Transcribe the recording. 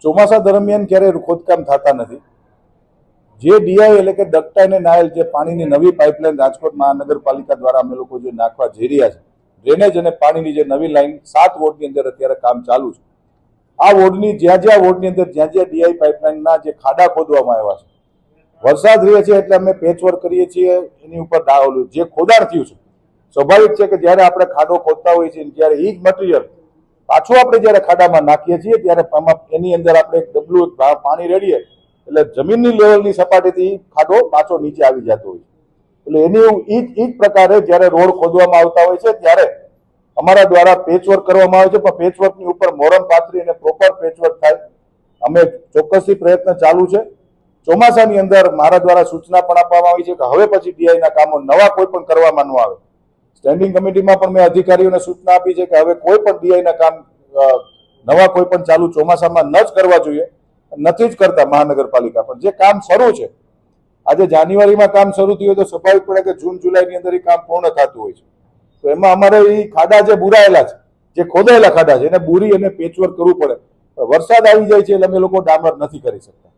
ચોમાસા દરમિયાન ક્યારેય ખોદકામ થતા નથી. જે ડીઆઈ એટલે કે ડકટા અને નાયલ જે પાણીની નવી પાઇપલાઇન રાજકોટ મહાનગરપાલિકા દ્વારા અમે લોકો જે નાખવા જઈ રહ્યા છે, ડ્રેનેજ અને પાણીની જે નવી લાઈન સાત વોર્ડની અંદર અત્યારે કામ ચાલુ છે. આ વોર્ડની, જ્યાં જ્યાં વોર્ડની અંદર જ્યાં જ્યાં ડીઆઈ પાઇપલાઇનના જે ખાડા ખોદવામાં આવ્યા છે, વરસાદ રહે છે એટલે અમે પેચવર્ક કરીએ છીએ, એની ઉપર દા- જે ખોદાણ થયું છે, સ્વાભાવિક છે કે જ્યારે આપણે ખાડો ખોદતા હોઈએ છીએ ત્યારે એ જ મટીરિયલ પાછું આપણે જ્યારે ખાડામાં નાખીએ છીએ, ત્યારે આમાં એની અંદર આપણે ડબલું પાણી રેડીએ, એટલે જમીનની લેવલની સપાટીથી ખાડો પાછો નીચે આવી જતો હોય એટલે એની ઈ જ પ્રકારે જ્યારે રોડ ખોદવામાં આવતા હોય છે, ત્યારે અમારા દ્વારા પેચવર્ક કરવામાં આવે છે, પણ પેચવર્કની ઉપર મોરમ પાથરી અને પ્રોપર પેચવર્ક થાય. અમે ચોક્કસથી પ્રયત્ન ચાલુ છે. ચોમાસાની અંદર મારા દ્વારા સૂચના પણ આપવામાં આવી છે કે હવે પછી ડીઆઈના કામો નવા કોઈ પણ કરવામાં ન આવે. સ્ટેન્ડિંગ કમિટીમાં પણ મેં અધિકારીઓને સૂચના આપી છે કે હવે કોઈ પણ ડીઆઈના કામ નવા કોઈ પણ ચાલુ ચોમાસામાં ન જ કરવા જોઈએ. નથી જ કરતા મહાનગરપાલિકા, પણ જે કામ શરૂ છે, આજે જાન્યુઆરીમાં કામ શરૂ થયું તો સ્વાભાવિક પડે કે જૂન, જુલાઈની અંદર એ કામ પૂર્ણ થતું હોય છે. તો એમાં અમારે એ ખાડા જે બુરાયેલા છે, જે ખોદાયેલા ખાડા છે, એને બુરી અને પેચવર્ક કરવું પડે. વરસાદ આવી જાય છે એટલે અમે લોકો ડામર નથી કરી શકતા.